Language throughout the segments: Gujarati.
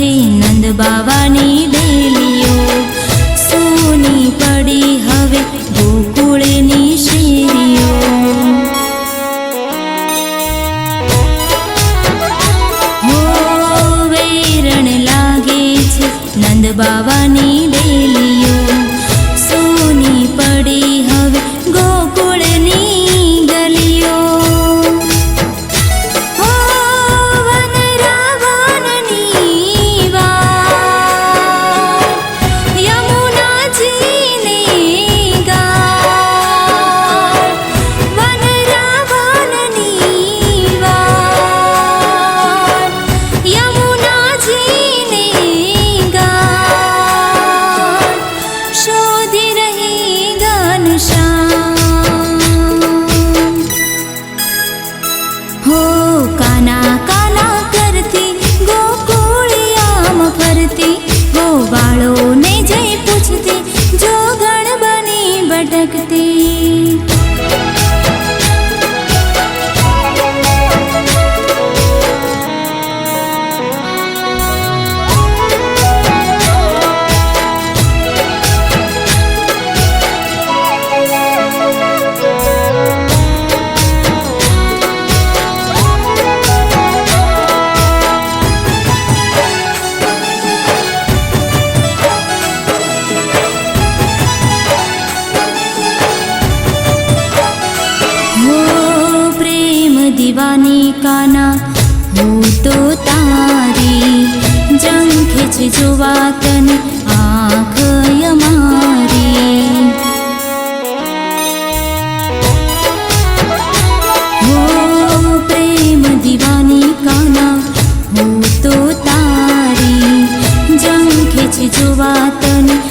છે નંદ બાવાની બેલીઓ. સોની પડી હવે ગોકુળની શેરીઓ. હો વેરણ લાગે છે નંદ બાવાની ગોવાળોને જઈ પૂછતી જો ગણ બની ભટકતી દીવાની કાના હું તો તારી જંખે છે જોવા તને આંખ અમારી હો પ્રેમ દીવાની કાના જોવા તને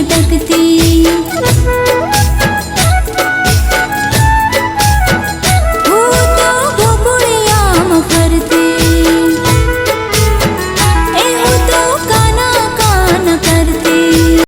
अटकती